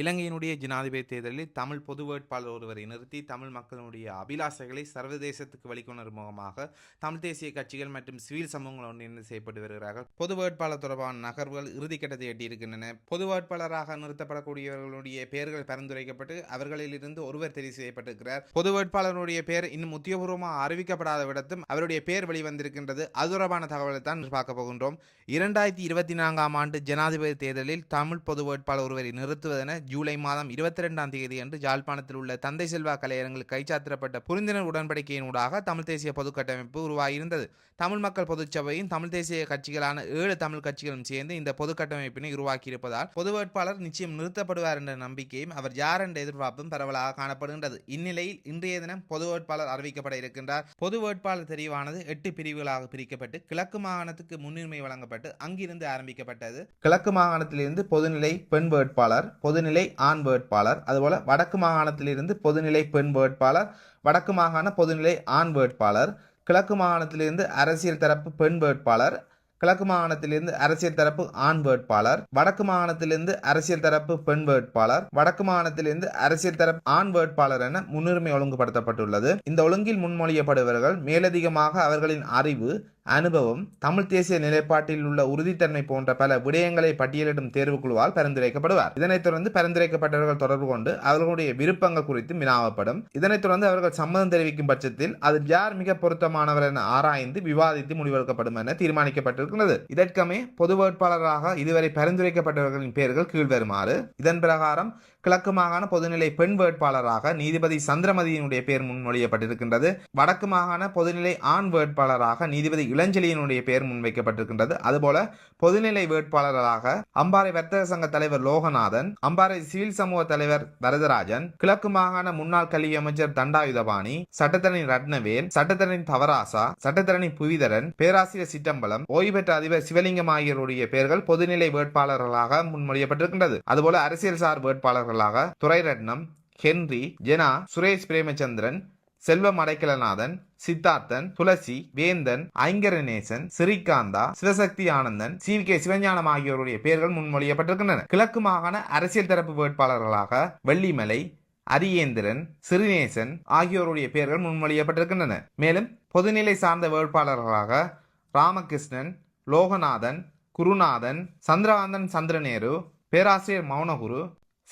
இலங்கையினுடைய ஜனாதிபதி தேர்தலில் தமிழ் பொது வேட்பாளர் ஒருவரை நிறுத்தி தமிழ் மக்களுடைய அபிலாசைகளை சர்வதேசத்துக்கு வழிகொணரும் முகமாக தமிழ் தேசிய கட்சிகள் மற்றும் சிவில் சமூகங்கள் ஒன்றிணைந்து செய்யப்பட்டு வருகிறார்கள். பொது வேட்பாளர் தொடர்பான நகர்வுகள் இறுதிக்கட்டத்தை எட்டியிருக்கின்றன. பொது வேட்பாளராக நிறுத்தப்படக்கூடியவர்களுடைய பெயர்கள் பரிந்துரைக்கப்பட்டு அவர்களிலிருந்து ஒருவர் தெரிவு செய்யப்பட்டிருக்கிறார். பொது வேட்பாளருடைய பெயர் இன்னும் உத்தியோகபூர்வமாக அறிவிக்கப்படாத விடத்தும் அவருடைய பெயர் வெளிவந்திருக்கின்றது. அது தொடர்பான தகவலை தான் பார்க்க போகின்றோம். இரண்டாயிரத்தி இருபத்தி நான்காம் ஆண்டு ஜனாதிபதி தேர்தலில் தமிழ் பொது வேட்பாளர் ஒருவரை நிறுத்துவதென ஜூலை மாதம் இருபத்தி ரெண்டாம் தேதி அன்று ஜாழ்ப்பாணத்தில் உள்ள தந்தை செல்வா கலையரங்கில் கைச்சாத்திரப்பட்ட புரிந்துணர்வு உடன்படிக்கையினூடாக தமிழ் தேசிய பொதுக்கட்டமைப்பு உருவாகியிருந்தது. தமிழ் மக்கள் பொதுச்சபையும் தமிழ் தேசிய கட்சிகளான ஏழு தமிழ் கட்சிகளும் சேர்ந்து இந்த பொது கட்டமைப்பினை உருவாக்கியிருப்பதால் பொது வேட்பாளர் நிச்சயம் நிறுத்தப்படுவார் என்ற நம்பிக்கையும் அவர் யார் என்ற எதிர்பார்ப்பும் பரவலாக காணப்படுகின்றது. இந்நிலையில் இன்றைய தினம் பொது வேட்பாளர் அறிவிக்கப்பட இருக்கின்றார். பொது வேட்பாளர் தெரிவானது எட்டு பிரிவுகளாக பிரிக்கப்பட்டு கிழக்கு மாகாணத்துக்கு முன்னுரிமை வழங்கப்பட்டு அங்கிருந்து ஆரம்பிக்கப்பட்டது. கிழக்கு மாகாணத்திலிருந்து பொதுநிலை பெண் வேட்பாளர் பொதுநிலை ஆண் வேட்பாளர் அதுபோல வடக்கு மாகாணத்திலிருந்து பொதுநிலை பெண் வேட்பாளர் வடக்கு மாகாண பொதுநிலை ஆண் வேட்பாளர் கிழக்கு மாகாணத்திலிருந்து அரசியல் தரப்பு பெண் வேட்பாளர் கிழக்கு மாகாணத்திலிருந்து அரசியல் தரப்பு ஆண் வேட்பாளர் வடக்கு மாகாணத்திலிருந்து அரசியல் தரப்பு பெண் வேட்பாளர் வடக்கு மாகாணத்திலிருந்து அரசியல் தரப்பு ஆண் வேட்பாளர் என முன்னுரிமை ஒழுங்குபடுத்தப்பட்டுள்ளது. இந்த ஒழுங்கில் முன்மொழியப்படுபவர்கள் மேலதிகமாக அவர்களின் அறிவு அனுபவம் தமிழ் தேசிய நிலைப்பாட்டில் உள்ள உறுதித்தன்மை போன்ற பல விடயங்களை பட்டியலிடும் தேர்வுக்குழுவால் பரிந்துரைக்கப்படுவார். இதனைத் தொடர்ந்து பரிந்துரைக்கப்பட்டவர்கள் தொடர்பு கொண்டு அவர்களுடைய விருப்பங்கள் குறித்து வினாவப்படும். இதனைத் தொடர்ந்து அவர்கள் சம்மதம் தெரிவிக்கும் பட்சத்தில் அதில் யார் மிக பொருத்தமானவர் என ஆராய்ந்து விவாதித்து முடிவெடுக்கப்படும் என தீர்மானிக்கப்பட்டிருக்கிறது. இதற்கமே பொது வேட்பாளராக இதுவரை பரிந்துரைக்கப்பட்டவர்களின் பெயர்கள் கீழ்வருமாறு. இதன் பிரகாரம் கிழக்கு மாகாண பொதுநிலை பெண் வேட்பாளராக நீதிபதி சந்திரமதியினுடைய பெயர் முன்மொழியப்பட்டிருக்கின்றது. வடக்கு மாகாண பொதுநிலை ஆண் வேட்பாளராக நீதிபதி இளஞ்செழியனுடைய பெயர் முன்வைக்கப்பட்டிருக்கின்றது. அதுபோல பொதுநிலை வேட்பாளராக அம்பாறை வர்த்தக சங்க தலைவர் லோகநாதன் அம்பாறை சிவில் சமூக தலைவர் வரதராஜன் கிழக்கு மாகாண முன்னாள் கல்வி அமைச்சர் தண்டாயுதபாணி சட்டத்தரணி ரத்னவேல் சட்டத்தரணி தவராசா சட்டத்தரணி புவிதரன் பேராசிரியர் சிட்டம்பலம் ஓய்வு பெற்ற அதிபர் சிவலிங்கம் ஆகியோருடைய பெயர்கள் பொதுநிலை வேட்பாளர்களாக முன்மொழியப்பட்டிருக்கின்றது. அதுபோல அரசியல் சார் வேட்பாளர்கள் வேட்பாளர்களாக Thurairatnam Henry Jena Suresh Premachandran Selvam Adaikalanathan Siddharthan Thulasi Venthan Ainkaranesan Sirikantha Sivasakthi Ananthan C K Sivagnanam ஆகியோருடைய பெயர்கள் முன்மொழியப்பட்டிருக்கின்றன. கிழக்கு மாகாண அரசியல் தரப்பு வேட்பாளர்களாக வெள்ளிமலை அரியேந்திரன் சிறுநேசன் ஆகியோருடைய பெயர்கள் முன்மொழியப்பட்டிருக்கின்றன. மேலும் பொதுநிலை சார்ந்த வேட்பாளர்களாக ராமகிருஷ்ணன் லோகநாதன் குருநாதன் சந்திரகாந்தன் சந்திரநேரு பேராசிரியர் மௌனகுரு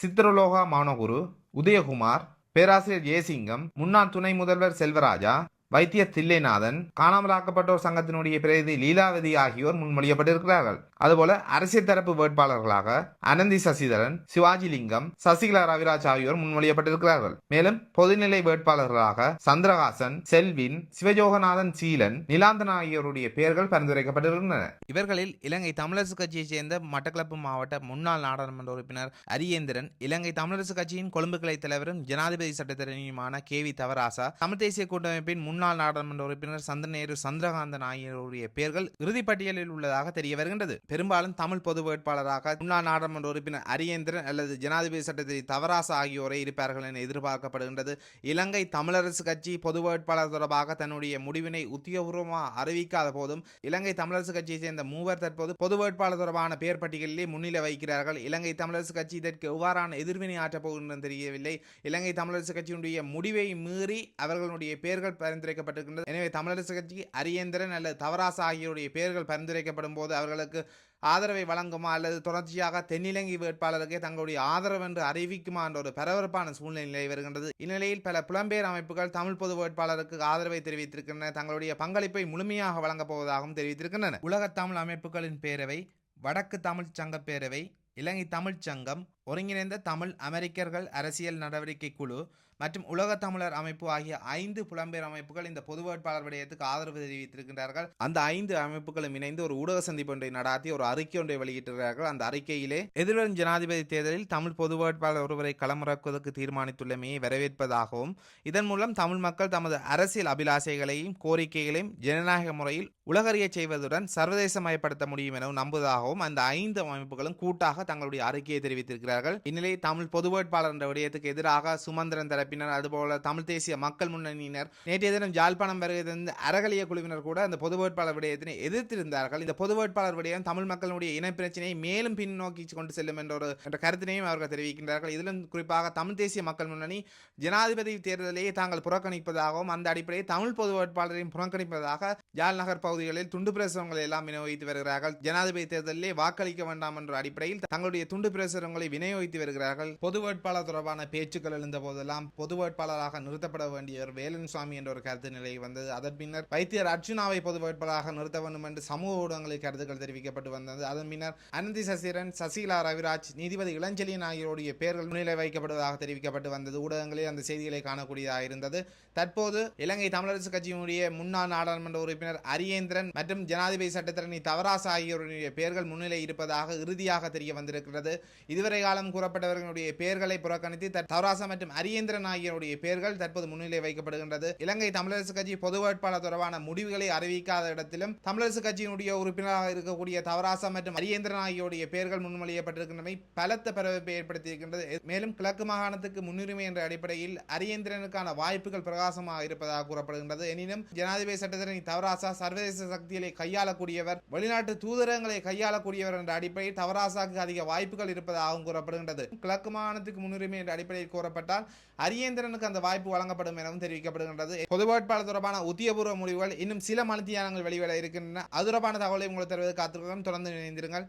சித்திரலோகா மானகுரு உதயகுமார் பேராசிரியர் ஜெயசிங்கம் முன்னாள் துணை முதல்வர் செல்வராஜா வைத்திய தில்லைநாதன் காணாமலாக்கப்பட்டோர் சங்கத்தினுடைய பிரதி லீலாவதி ஆகியோர் முன்மொழியப்பட்டிருக்கிறார்கள். அதுபோல அரசியல் தரப்பு வேட்பாளர்களாக அனந்தி சசிதரன் சிவாஜி லிங்கம் சசிகலா ரவிராஜ் ஆகியோர் முன்மொழியப்பட்டிருக்கிறார்கள். மேலும் பொதுநிலை வேட்பாளர்களாக சந்திரகாசன் செல்வின் சிவஜோகநாதன் சீலன் நிலாந்தன் ஆகியோருடைய பெயர்கள் பரிந்துரைக்கப்பட்டிருக்கின்றன. இவர்களில் இலங்கை தமிழரசு கட்சியைச் சேர்ந்த மட்டக்களப்பு மாவட்ட முன்னாள் நாடாளுமன்ற உறுப்பினர் அரியேந்திரன் இலங்கை தமிழரசு கட்சியின் கொழும்பு கிளை தலைவரும் ஜனாதிபதி சட்டத்தரணியுமான கே வி தவராசா தமிழ் தேசிய கூட்டமைப்பின் முன் முன்னாள் நாடாளுமன்ற உறுப்பினர் சந்திரநேரு சந்திரகாந்தன் ஆகியோருடைய பெயர்கள் இறுதிப்பட்டியலில் உள்ளதாக தெரிய வருகின்றது. பெரும்பாலும் தமிழ் பொது வேட்பாளராக முன்னாள் நாடாளுமன்ற உறுப்பினர் அரியேந்திரன் அல்லது ஜனாதிபதி சட்டத்தில் தவராசா ஆகியோரை இருப்பார்கள் என எதிர்பார்க்கப்படுகின்றது. இலங்கை தமிழரசு கட்சி பொது வேட்பாளர் தொடர்பாக தன்னுடைய முடிவினை உத்தியோகபூர்வமாக அறிவிக்காத போதும் இலங்கை தமிழரசு கட்சியைச் சேர்ந்த மூவர் தற்போது பொது வேட்பாளர் தொடர்பான பெயர் பட்டியலிலே முன்னிலை வைக்கிறார்கள் இலங்கை தமிழரசு கட்சி இதற்கு எவ்வாறான எதிர்வினை ஆற்றப் போகின்றது தெரியவில்லை. இலங்கை தமிழரசு கட்சியினுடைய முடிவை மீறி அவர்களுடைய பெயர்கள் பரிந்துரைக்கப்பட்டிருக்கின்றது. எனவே தமிழரசு கட்சி அரியேந்திரன் அல்லது தவராசா ஆகியோருடைய பெயர்கள் பரிந்துரைக்கப்படும் போது அவர்களுக்கு ஆதரவை வழங்குமா அல்லது தொடர்ச்சியாக தென்னிலங்கை வேட்பாளருக்கே தங்களுடைய ஆதரவு என்று அறிவிக்குமா என்ற ஒரு பரபரப்பான சூழ்நிலை நிலை வருகின்றது. இந்நிலையில் பல புலம்பெயர் அமைப்புகள் தமிழ் பொது வேட்பாளருக்கு ஆதரவை தெரிவித்திருக்கின்றன. தங்களுடைய பங்களிப்பை முழுமையாக வழங்கப் போவதாகவும் தெரிவித்திருக்கின்றன. உலக தமிழ் அமைப்புகளின் பேரவை வடக்கு தமிழ் சங்க பேரவை இலங்கை தமிழ்ச் சங்கம் ஒருங்கிணைந்த தமிழ் அமெரிக்கர்கள் அரசியல் நடவடிக்கை குழு மற்றும் உலக தமிழர் அமைப்பு ஆகிய ஐந்து புலம்பெயர் அமைப்புகள் இந்த பொது வேட்பாளர் விடயத்துக்கு ஆதரவு தெரிவித்திருக்கின்றார்கள். அந்த ஐந்து அமைப்புகளும் இணைந்து ஒரு ஊடக சந்திப்பு ஒன்றை நடாத்தி ஒரு அறிக்கை ஒன்றை வெளியிட்டிருக்கிறார்கள். அந்த அறிக்கையிலே எதிர்வரும் ஜனாதிபதி தேர்தலில் தமிழ் பொது வேட்பாளர் ஒருவரை களமிறக்குவதற்கு தீர்மானித்துள்ளமையை வரவேற்பதாகவும் இதன் மூலம் தமிழ் மக்கள் தமது அரசியல் அபிலாசைகளையும் கோரிக்கைகளையும் ஜனநாயக முறையில் உலகறிய செய்வதுடன் சர்வதேசமயப்படுத்த முடியும் என நம்புவதாகவும் அந்த ஐந்து அமைப்புகளும் கூட்டாக தங்களுடைய அறிக்கையை தெரிவித்திருக்கிறார்கள். இந்நிலையில் தமிழ் பொது வேட்பாளர் என்ற விடயத்துக்கு எதிராக சுமந்திரன் தரப்பினர் அதுபோல தமிழ் தேசிய மக்கள் முன்னணியினர் நேற்றைய தினம் ஜாழ்ப்பாணம் வருகை அறகலிய குழுவினர் கூட அந்த பொது வேட்பாளர் விடயத்தினை எதிர்த்திருந்தார்கள். இந்த பொது வேட்பாளர் விடயம் தமிழ் மக்களுடைய இன பிரச்சனையை மேலும் பின்னோக்கி கொண்டு செல்லும் என்ற ஒரு என்ற கருத்தினையும் அவர்கள் தெரிவிக்கின்றார்கள். இதிலும் குறிப்பாக தமிழ் தேசிய மக்கள் முன்னணி ஜனாதிபதி தேர்தலையே தாங்கள் புறக்கணிப்பதாகவும் அந்த அடிப்படையில் தமிழ் பொது வேட்பாளரையும் புறக்கணிப்பதாக ஜாழ் நகர் பகுதிகளில் துண்டு பிரசுரங்களை எல்லாம் விநியோகித்து வருகிறார்கள். ஜனாதிபதி தேர்தலிலே வாக்களிக்க வேண்டாம் என்ற அடிப்படையில் தங்களுடைய துண்டு பிரசுரங்களை விநியோகித்து வருகிறார்கள். பொது வேட்பாளர் தொடர்பான பேச்சுக்கள் எழுந்த போதெல்லாம் பொது வேட்பாளராக நிறுத்தப்பட வேண்டியவர் வேலன் சுவாமி என்ற ஒரு கருத்து நிலை வந்தது. அதன் பின்னர் வைத்தியர் அர்ஜுனாவை பொது வேட்பாளராக நிறுத்த வேண்டும் என்று சமூக ஊடகங்களில் கருத்துக்கள் தெரிவிக்கப்பட்டு வந்தது. அதன் பின்னர் அனந்தி சசிரன் சசிகலா ரவிராஜ் நீதிபதி இளஞ்செலியன் ஆகியோருடைய பெயர்கள் முன்னிலை வைக்கப்படுவதாக தெரிவிக்கப்பட்டு வந்தது. ஊடகங்களில் அந்த செய்திகளை காணக்கூடியதாக இருந்தது. தற்போது இலங்கை தமிழரசு கட்சியினுடைய முன்னாள் நாடாளுமன்ற உறுப்பினர் அரியேந்திரன் மற்றும் ஜனாதிபதி சட்டத்தரணி தவராசு ஆகியோருடைய பெயர்கள் முன்னிலை இருப்பதாக இறுதியாக தெரிய வந்திருக்கிறது. இதுவரை காலம் கூறப்பட்டவர்களுடைய பெயர்களை புறக்கணித்து தவராசா மற்றும் அரியேந்திரன் ஆகியோருடைய பெயர்கள் தற்போது முன்னிலை வைக்கப்படுகின்றது. இலங்கை தமிழரசு கட்சி பொது வேட்பாளர் தொடர்பான முடிவுகளை அறிவிக்காத இடத்திலும் தமிழரசு கட்சியினுடைய உறுப்பினராக இருக்கக்கூடிய தவராசா மற்றும் அரியேந்திரன் ஆகியோருடைய பெயர்கள் முன்மொழியப்பட்டிருக்கின்றமை பலத்த பரபரப்பை ஏற்படுத்தியிருக்கின்றது. மேலும் கிழக்கு மாகாணத்துக்கு முன்னுரிமை என்ற அடிப்படையில் அரியேந்திரனுக்கான வாய்ப்புகள் பிரகாசமாக இருப்பதாக கூறப்படுகின்றது. எனினும் ஜனாதிபதி சட்டத்தரணி தவராசா சர்வதேச சக்திகளை கையாளக்கூடியவர் வெளிநாட்டு தூதரகங்களை கையாளக்கூடியவர் என்ற அடிப்படையில் தவராசாக்கு அதிக வாய்ப்புகள் இருப்பதாகவும் கூறப்படுகின்றது. கிழக்கு மாகாணத்துக்கு முன்னுரிமை என்ற அடிப்படையில் கூறப்பட்டால் அரியேந்திரனுக்கு அந்த வாய்ப்பு வழங்கப்படும் எனவும் தெரிவிக்கப்படுகின்றது. பொது வேட்பாளர் தொடர்பான உத்தியபூர்வ முடிவுகள் இன்னும் சில மணித்தியானங்கள் வெளிவர இருக்கின்றன. அது தொடர்பான தகவலை உங்களுக்கு தருவது காத்திருக்கிறோம். தொடர்ந்து இணைந்திருங்கள்.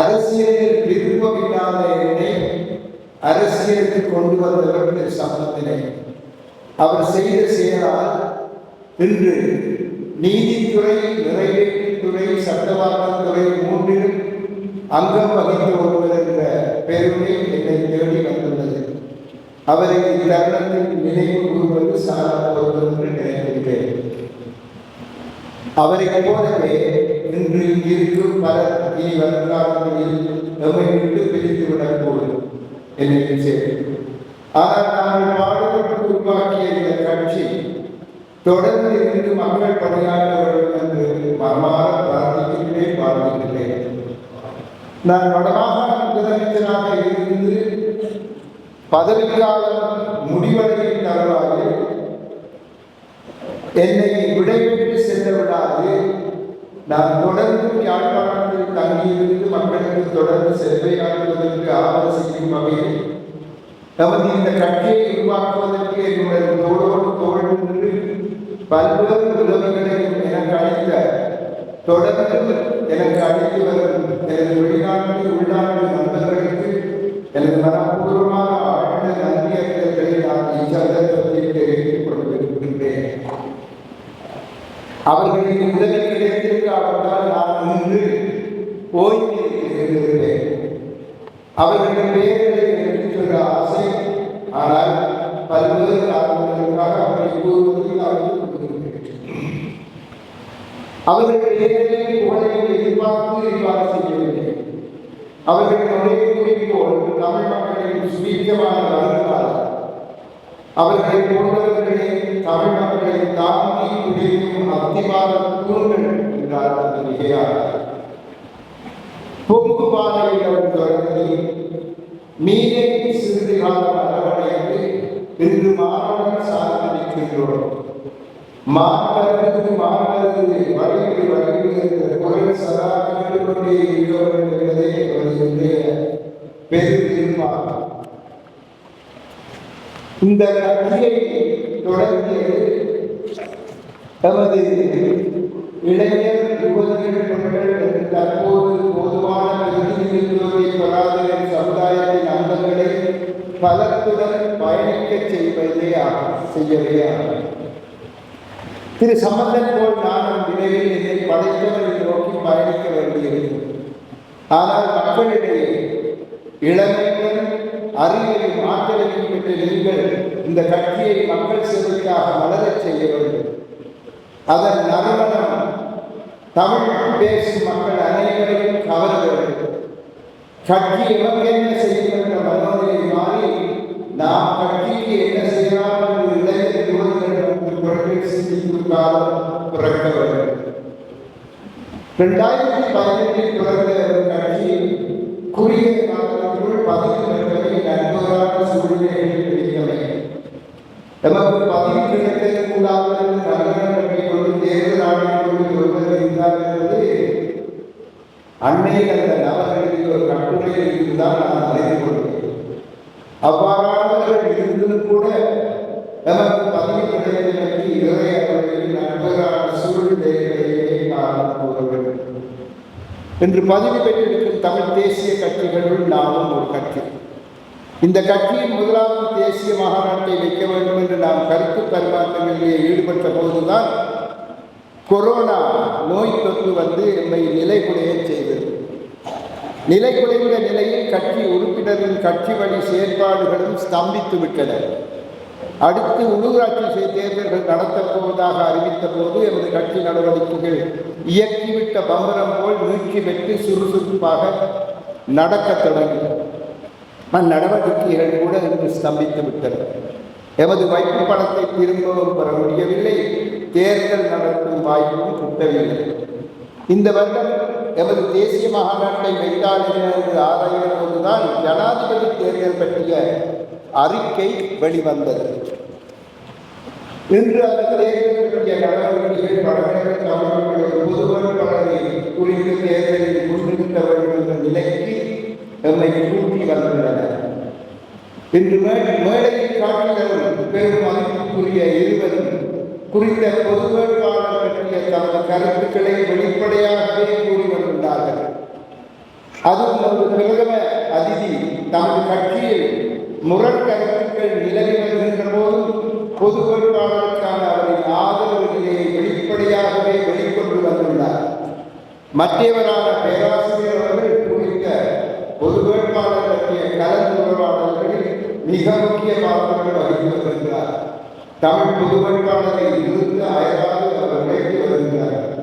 அரசியலில் விருப்பமில்லாத என்னை அரசியலுக்கு கொண்டு வந்தவர் திரு சம்பந்தனை அவர் செய்த செயலால் இன்று நீதித்துறை நிறைவேற்றுத்துறை சட்டவாக்கத்துறை மூன்றிலும் அங்கம் வகித்து ஒருவர் என்ற பெருமை என்னை தேடி வந்துள்ளது. அவரை இத்தருணத்தில் நினைவு கூறுவது சாராதவர் என்று நினைக்கின்றேன் அவரை போலவே இன்று இங்கிருக்கும் பலர் இனி வருங்காலங்களில் நம்மை விட்டு பிரித்து விடக்கூடும் என்று நினைச்சேன் ஆனால் நாங்கள் பாடுபட்டு உருவாக்கிய இந்த கட்சி தொடர்ந்து இருந்து மக்கள் பணியாற்ற வேண்டும் என்று மனமாற பிரார்த்திக்கின்றேன் வாழ்த்துகின்றேன் நான் வடமாகாண முதலமைச்சராக இருந்து பதவிக்காலம் முடிவடையும் தருவாயில் என்னை விடைவிட்டு சென்று விடாது. நான் தொடர்ந்து யாழ்ப்பாணத்தில் தங்கியிருந்து மக்களுக்கு தொடர்ந்து செல்வையாற்றுவதற்கு ஆவண செய்யும் வகையில் நமது இந்த கட்சியை உருவாக்குவதற்கு என்னுடைய தோளோடு தோல் நின்று பல்வேறு உதவிகளையும் எனக்கு அளித்த தொடர்ந்து எனக்கு அளித்து வரும் எனது வெளிநாட்டு உள்நாட்டு நண்பர்களுக்கு எனது மனப்பூர்வமான ஆழ்ந்த நான் இச்சந்தர்ப்பத்தில் அவர்களின் உதவி கிடைத்திருக்காவிட்டால் நான் இன்று ஓய்வில் அவர்களின் பெயர்களை எடுத்துச் சொல்ல ஆசை ஆனால் பல்வேறு காரணங்களுக்காக அவரை கூறுவதில் அவர்கள் அவர்கள் அவர்கள் ஒரே குறிக்கோள் தமிழ் மக்களின் சுபீட்சமான வருங்காலம் அவர்களை போன்றவர்களே தமிழ் மக்களை தாங்கி குடியும் அத்திவார தூண்கள் என்றார் அந்த மிகையார் பொங்கு பாதையில் அவர் தொடங்கி மீனே சிறிது காலம் அரவணைத்து இன்று மாணவர்கள் சார்ந்து நிற்கின்றோம் மாணவர்களுக்கு மாணவர்களுக்கு வழிவிடு வழிவிடு என்ற சதா கேட்டுக்கொண்டே இருக்க வேண்டும் என்பதே அவர்களுடைய பெரும் இந்த கட்சியை தொடர்ந்து தமது இளைஞர் யுவதிகள் பெண்கள் தற்போது போதுமான பிரதிநிதித்துவத்தை பெறாத சமுதாயத்தின் அங்கங்களை பலத்துடன் பயணிக்க செய்வதே ஆகும் செய்யவே ஆகும். திரு சம்பந்தன் போல் நானும் விரைவில் என்னை படைத்தவரை நோக்கி பயணிக்க வேண்டியிருக்கும். ஆனால் மக்களிடையே இளமையுடன் அறிவையும் ஆற்றலையும் பெற்ற நீங்கள் இந்த கட்சியை மக்கள் சேவைக்காக மலரச் செய்ய வேண்டும். அதன் நறுமணம் தமிழ் பேசும் மக்கள் அனைவரையும் கவர வேண்டும். கட்சி எமக்கு என்ன செய்யும் என்ற மனோநிலை மாறி நாம் கட்சிக்கு என்ன செய்ய காலம் பிறந்தவர் ரெண்டாயிரத்தி பதினெட்டில் பிறந்த கட்சி குறுகிய காலத்திற்குள் பதவி பெறுவதை நண்பரான சூழ்நிலைகளில் இருந்தவை நமக்கு பதவி கிடைக்க கூடாது என்று நகரம் கட்டிக்கொண்டு தேர்தல் ஆணைக்கொண்டு ஒருவர் இருந்தார் என்பது அண்மையில் அந்த நபர் ஒரு கட்டுரையில் இருந்தால் நான் அறிந்து கொள்வேன் அவ்வாறானவர்கள் இருந்தும் கூட நமக்கு பதவி கிடைக்க வேண்டிய காரணம் என்று பதவி பெற்றிருக்கும் தமிழ் தேசிய கட்சிகளுள் நாமும் ஒரு கட்சி. இந்த கட்சியின் முதலாவது தேசிய மாகாணத்தை வைக்க வேண்டும் என்று நாம் கருத்து பரிமாற்றங்களிலே ஈடுபட்ட போதுதான் கொரோனா நோய் தொற்று வந்து எம்மை நிலைகுலைய செய்தது. நிலைகுலைந்த நிலையில் கட்சி உறுப்பினரின் கட்சி வழி செயற்பாடுகளும் ஸ்தம்பித்து விட்டன. அடுத்து உள்ளூராட்சி தேர்தல்கள் நடத்தப் போவதாக அறிவித்த போது எமது கட்சி நடவடிக்கைகள் இயக்கிவிட்ட பம்பரம் போல் நீட்சி பெற்று சுறுசுறுப்பாக நடக்க தொடங்கின அந்நடவடிக்கைகள் கூட இன்று ஸ்தம்பித்து விட்டன எமது வைப்பு பணத்தை திரும்பவும் பெற முடியவில்லை. தேர்தல் நடத்தும் வாய்ப்பும் கிட்டவில்லை. இந்த வருடம் எமது தேசிய மாநாட்டை வைத்தால் என்று போதுதான் ஜனாதிபதி தேர்தல் பற்றிய அறிக்கை வெளிவந்தது. என்று அந்த தேர்தல் பற்றிய நடவடிக்கைகள் தமிழர்களுடைய பலரை குறித்து தேர்தலில் என்ற நிலைக்கு எம்மை கூட்டி வந்துள்ளன இன்று மேடையில் பெரும் மதிப்புக்குரிய இருவரும் குறித்த பொது வேட்பாளர் பற்றிய தமது கருத்துக்களை வெளிப்படையாகவே கூறி வந்துள்ளார்கள் அதுவும் ஒரு பிரதம அதிதி தமது கட்சியில் முரண் கருத்துக்கள் நிலவி வருகின்ற போதும் பொது வேட்பாளருக்கான அவரின் ஆதரவு வெளிப்படையாகவே வெளிக்கொண்டு வந்துள்ளார். மற்றவரான பேராசிரியர் அவர்கள் குறித்த பொது வேட்பாளர் பற்றிய கலந்துரையாடல்களில் மிக முக்கிய பாத்திரங்கள் வகித்து வருகிறார். தமிழ் பொது வேட்பாளரை இருந்து அயராது அவர் உழைத்து வருகிறார்.